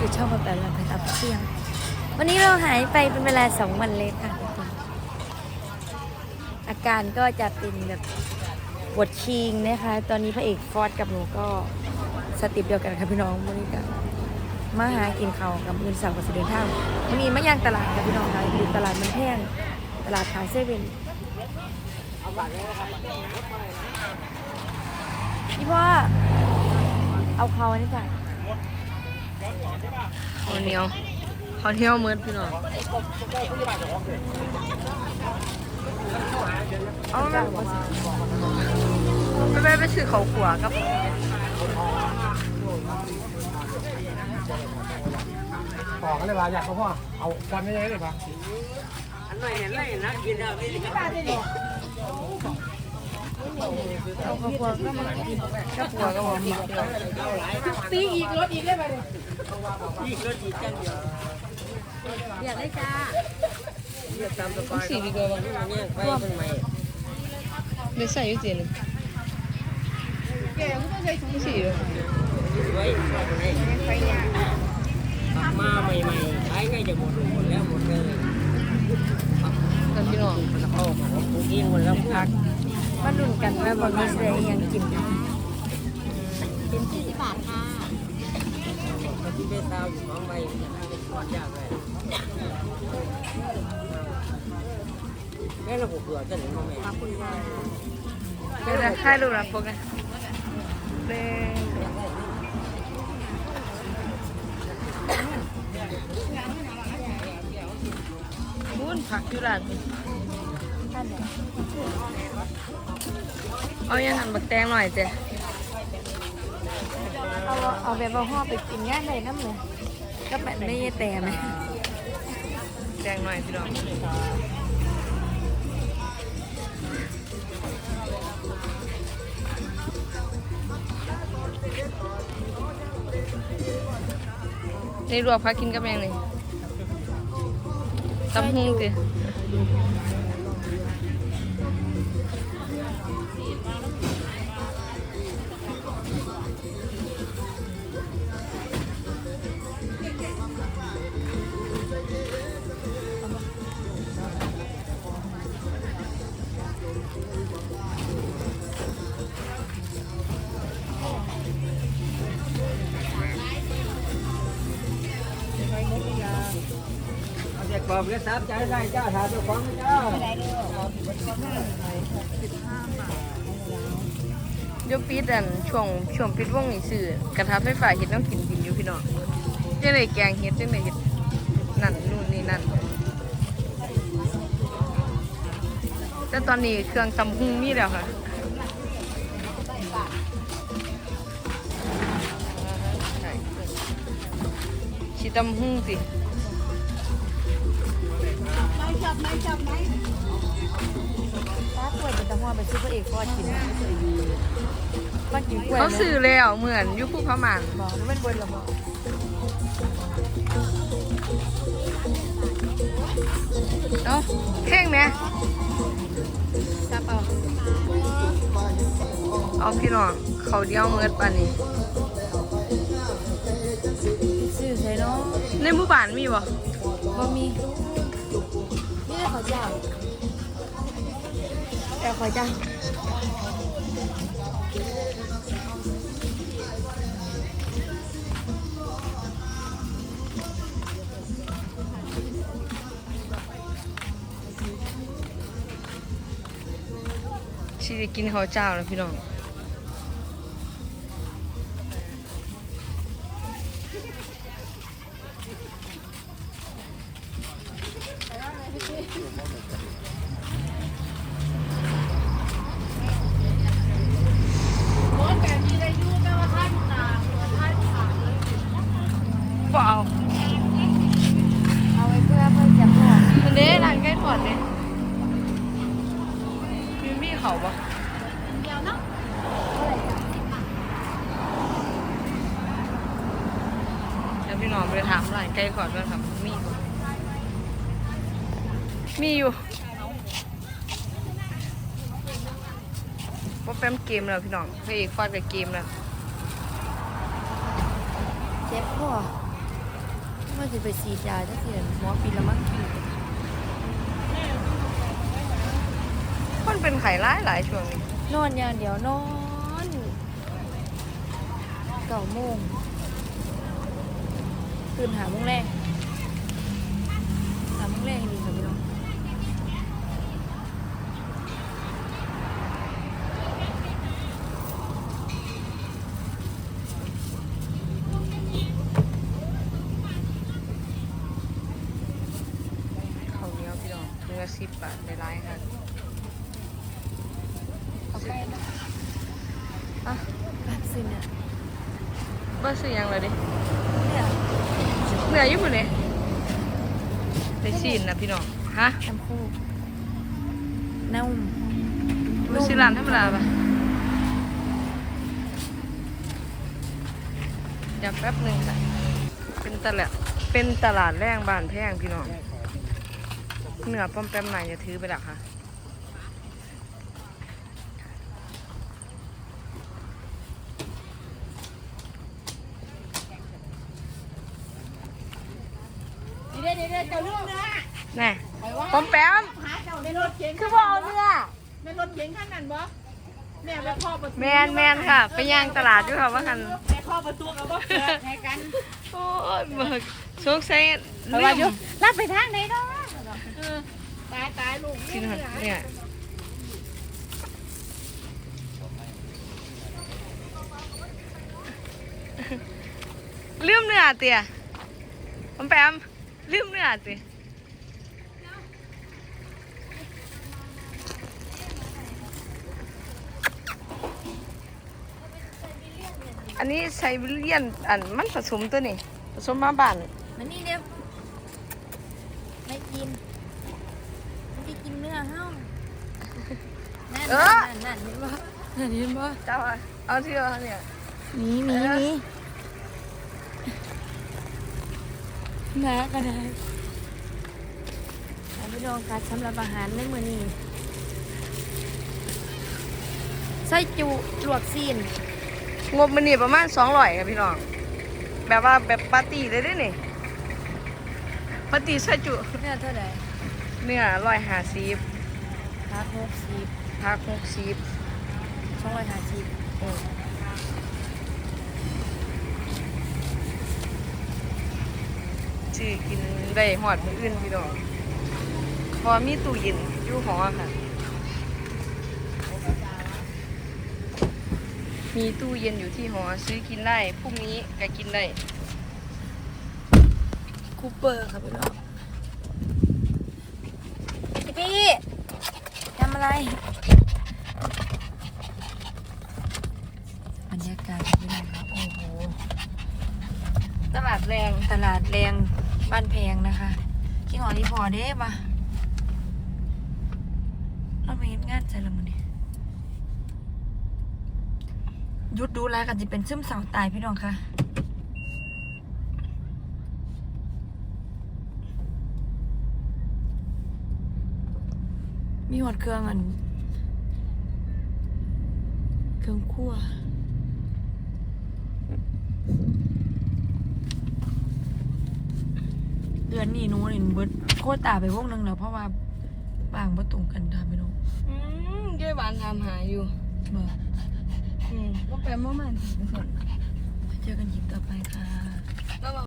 สู่ช่องมาแบบเราไปตับเที่ยง วันนี้เราหายไปเป็นเวลาสองวันเลยค่ะทุกคนอาการก็จะเป็นแบบปวดชิงนะคะ ตอนนี้พระเอกฟอสกับหนูก็สติปเดียวกันค่ะพี่น้องวันนี้ก็มาหากินเขากับมือสาวกับสิเดินทาวันนี้มาย่างตลาดกับพี่น้องค่ะอยู่ตลาดมันแพงตลาดขายเซเว่นพี่พ่อเอาเขาอันนี้จ้ะ ข้าวเหนียวข้าวเหนียวมืดพี่น้องเอาไปไปไปไปซื้อเขาขัวกับต่อกันเลยว่าอยากเขาพ่อเอาควันไม่ได้เลยป่ะอาข้าวคั่วก็มากินข้าวคั่วก็มากิน ตีอีกรถอีกได้ไหมอยากได้จ้าสี่ดีกว่าไม่ใส่ยุ่เจนสี่เลยมาใหม่ๆใช้ใกล้จะหมดหมดแล้วหมดเลย กับพี่น้องเอาของปลูกเองหมดแล้วพักมาดุนกันว่าบอลมีเสียยังกินกันมันที่ได้ตาวอยู่ของใบก่อนยากเลยแม่เราปลูกเกลือจะหนึ่งพ่อแม่เดี๋ยวจะให้ดูนะพวกนะเด้มุ นผักอยู่ร้านนี่ท่านเนี่ยเอายังหันบักแตงหน่อยเจ้เอาเอาแบบว่าห่อไปกินง่ายเลยน้ำเลยก็แบบไม่แต่ไหมแตงหน่อยพี่น้องนี่รวบพักกินกับแมงนี่ ตำหุงสิ กกรอบเลี้ยสามใจได้จ้าถามเจ้าของเจ้าเดี๋ยวปิดอันช่วงช่วงปิดวงนี่ซื้อกระทะไฟฟ้าเห็ดน้ำกินกินอยู่พี่น้องจังไดแกงเห็ดจังไดเห็ดนั่นนู่นนี่นั่นแต่ตอนนี้เครื่องตำหุงมีแล้วค่ะชิตำหุงสิ ถ้ากล้วยเป็นตะห่อไปซื้อพระเอกฟอสกินนะมากินกล้วยเขาซื้อแล้วเหมือนอยุคุพม่านบอกมันบนหรอบอกเนาะแข้งไหมทราบเปล่าเอาพี่น้องเขาเดียวเมือดปานนี้ซื้อใส่เนาะในหมู่บ้านมีบ่บ่มี นี่ขาเจ้าแต่ขาเจ้าสิได้กินข้าวเจ้าแล้วพี่น้องบ่เอา เอาไว้เพื่อเพื่อจะห่อ มันเด้ร้านใกล้ถอดเนี่ยมีมีเขาปะแล้วพี่น้องไปถามร้านใกล้ถอดว่าครับมีบ่มีอยู่ว่าแป๊มเกมแล้วพี่น้องพระเอกฟาดกับเกมแล้วเจ็บพ่อสิไปฉีดยาจักเสียหมอปิดละมั้งคนเป็นไข้ร้ายหลายช่วงนี้นอนอย่างเดียวนอนเก้าโมง ตื่นหาโมงแรกหาโมงแรกดีค่ะพี่น้องข้าวเหนียวพี่น้องถุงละ10บาทได้หลายค่ะเอาไปนะอะแบบสิเนี่ยบ่ซื้อหยังเลยดิเนี่ย เหนื่อยอยู่พุ่นนี่ได้ซีนนะพี่น้อง ฮะแชมพูนุ่มบ่ซื้อร้านธรรมดาปะเดี๋ยวแป๊บหนึงค่ะ เป็นตลาด เป็นตลาดแรงบ้านแพงพี่น้อง เหนือป้อมแปมไหนจะถือไปละค่ะ ดี๋ยวเดี๋ยวเดี๋ยวเจ้าเรื่องเนื้อแน่ไปว่าป้อมแปมหาเจ้าในรถเก๋งคือบ่เอาเนื้อในรถเก๋งขั้นนั้นบ่แม่ไปพ่อประตูแมนแมนค่ะ ไปย่างตลาดอยู่ค่ะว่ากันแม่พ่อประตูกับบ่เกิดไงกันโอ้ยเบิกสงสัยเอาว่าอยู่รับไปทางไหนเนาะเออตายตายลูกกินเนื้หอเนี่ยลืมเนื้อเตี๋ยป้อมแปม ลืมเนื้อเตี๋ยอันนี้ไซบีเรียนอันมันผสมตัวนี่ผสมมาบ้านมันนี่เดียวไม่กินไม่ได้กินเนื้อเฮ้านั่นเออนั่นนั่นเห็นปะนั่นเห็นปะเจ้าอะเอาที่เอาเนี่ยมีมีมีห นาก็ได้เอาพี่น้องคะสำหรับอาหารในมื้อนี้ไส้จุลวกซีนงบมันนี่ประมาณสองร้อยครับพี่น้อง แบบว่าแบบปาร์ตี้เลยเด้นี่ปาร์ตี้ซาจุเนื้อเท่าไหร่เนื้อร้อยห้าสิบพักหกสิบผักหกสิบสองร้อยห้าสิบ ชื่อกินได้หอดมืออื่นพี่น้องเพอมีตู้เย็นอยู่หอค่ะ มีตู้เย็นอยู่ที่หอซื้อกินได้พรุ่งนี้ก็กินได้คูเปอร์ครับพี่น้องพี่พี่ทำอะไรบรรยากาศครับพี่น้องครับโอ้โห ตลาดแรงตลาดแรง บ้านแพงนะคะขี้หอนี่พอเด้ปะเราไปเห็นงานใจละมันนี่หยุดดูแลกันจะเป็นซึมเศร้าตายพี่น้องค่ะมีหอดเครื่องอัน เครื่องคั่ว เดื อนนี้หนูนี่เบิดโคตรตาไปพวกนึงแล้วเพราะว่าบางบ่ตรงกันทำไม่รู้อืมเย้บานทำหาอยู่บอกอืมก็แปลว่ามันเจอกันคลิปต่อไปค่ะ